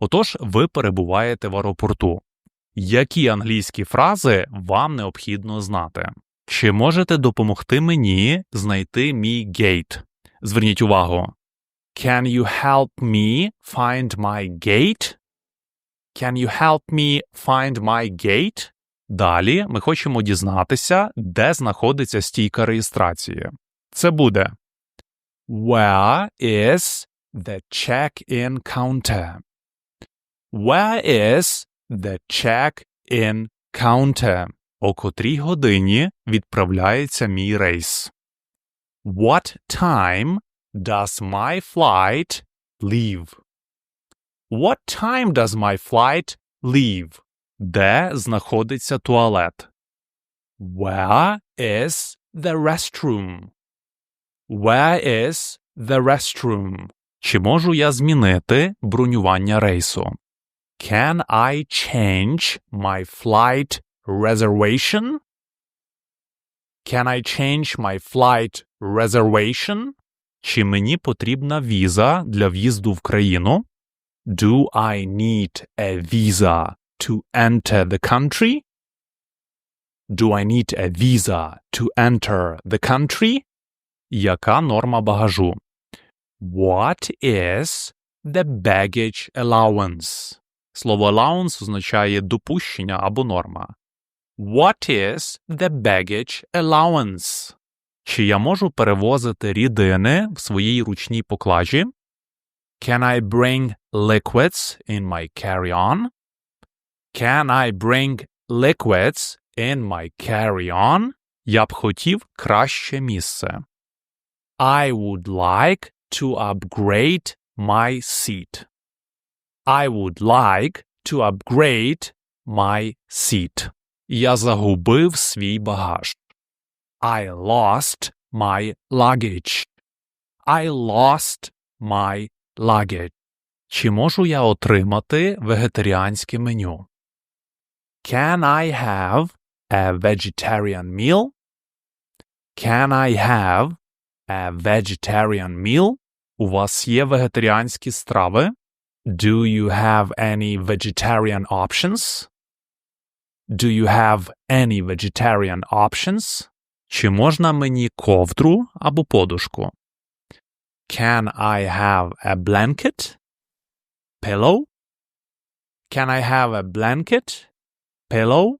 Отож, ви перебуваєте в аеропорту. Які англійські фрази вам необхідно знати? Чи можете допомогти мені знайти мій гейт? Зверніть увагу. Can you help me find my gate? Can you help me find my gate? Далі ми хочемо дізнатися, де знаходиться стійка реєстрації. Це буде Where is the check-in counter? Where is the check-in counter? О котрій годині відправляється мій рейс? What time does my flight leave? What time does my flight leave? Де знаходиться туалет? Where is the restroom? Where is the restroom? Чи можу я змінити бронювання рейсу? Can I change my flight reservation? Can I change my flight reservation? Чи мені потрібна віза для в'їзду в країну? Do I need a visa to enter the country? Do I need a visa to enter the country? Яка норма багажу? What is the baggage allowance? Слово allowance означає допущення або норма. What is the baggage allowance? Чи я можу перевозити рідини в своїй ручній поклажі? Can I bring liquids in my carry-on? Can I bring liquids in my carry-on? Я б хотів краще місце. I would like to upgrade my seat. I would like to upgrade my seat. Я загубив свій багаж. I lost my luggage. I lost my luggage. Чи можу я отримати вегетаріанське меню? Can I have a vegetarian meal? Can I have a vegetarian meal? У вас є вегетаріанські страви? Do you have any vegetarian options? Do you have any vegetarian options? Чи можна мені ковдру або подушку? Can I have a blanket? Pillow? Can I have a blanket? Pillow?